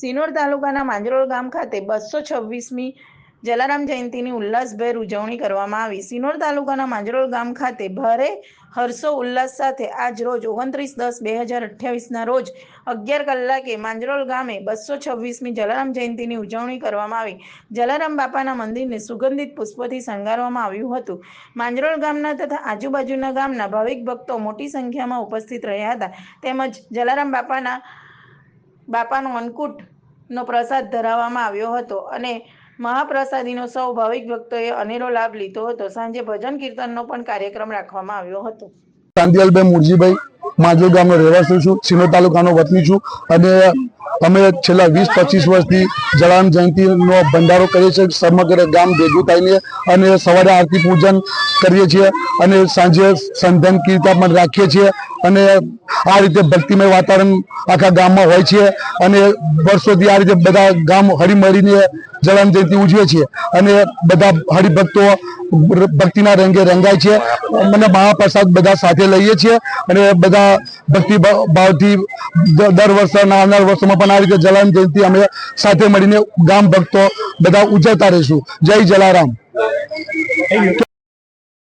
સિનોર તાલુકાના માંજરોળ ગામ ખાતે બસો છવ્વીસમી જલારામ જયંતિની ઉલ્લાસભેર ઉજવણી કરવામાં આવી. સિનોર તાલુકાના માંજરોળ ગામ ખાતે ભારે હર્ષો ઉલ્લાસ સાથે આજ રોજ ઓગણત્રીસ દસ બે હજાર અઠ્યાવીસના રોજ અગિયાર કલાકે માંજરોળ ગામે બસો છવ્વીસમી જલારામ જયંતિની ઉજવણી કરવામાં આવી. જલારામ બાપાના મંદિરને સુગંધિત પુષ્પોથી શણગારવામાં આવ્યું હતું. માંજરોળ ગામના તથા આજુબાજુના ગામના ભાવિક ભક્તો મોટી સંખ્યામાં ઉપસ્થિત રહ્યા હતા. તેમજ જલારામ બાપાના બાપાનો અન્નકૂટનો પ્રસાદ ધરાવવામાં આવ્યો હતો અને મહાપ્રસાદીનો સૌ ભાવિક ભક્તોએ અનેરો લાભ લીધો હતો. સાંજે ભજન કીર્તનનો પણ કાર્યક્રમ રાખવામાં આવ્યો હતો. કાંતિલાલભાઈ મુરજીભાઈ માજોલ ગામનો રહેવાસી છું સિનો તાલુકાનો વતની છું અને અમે છેલ્લા વીસ પચીસ વર્ષથી જલારામ જયંતિનો ભંડારો કરીએ છીએ. સમગ્ર ગામ ભેગું થઈને અને સવારે આરતી પૂજન કરીએ છીએ અને સાંજે સંધન કીર્તન પણ રાખીએ છીએ અને આ રીતે ભક્તિમય વાતાવરણ આખા ગામમાં હોય છે અને વર્ષોથી આ રીતે બધા ગામ હળીમળીને જલારામ જયંતિ ઉજવે છે અને બધા હરિભક્તો ભક્તિના રંગે રંગાય છે અને મહાપ્રસાદ બધા સાથે લઈએ છીએ અને બધા ભક્તિ ભાવ- ભાવથી દર વર્ષે આવનાર વર્ષોમાં પણ આ રીતે જલારામ જયંતિ અમે સાથે મળીને ગામ ભક્તો બધા ઉજવતા રહીશું. જય જલારામ.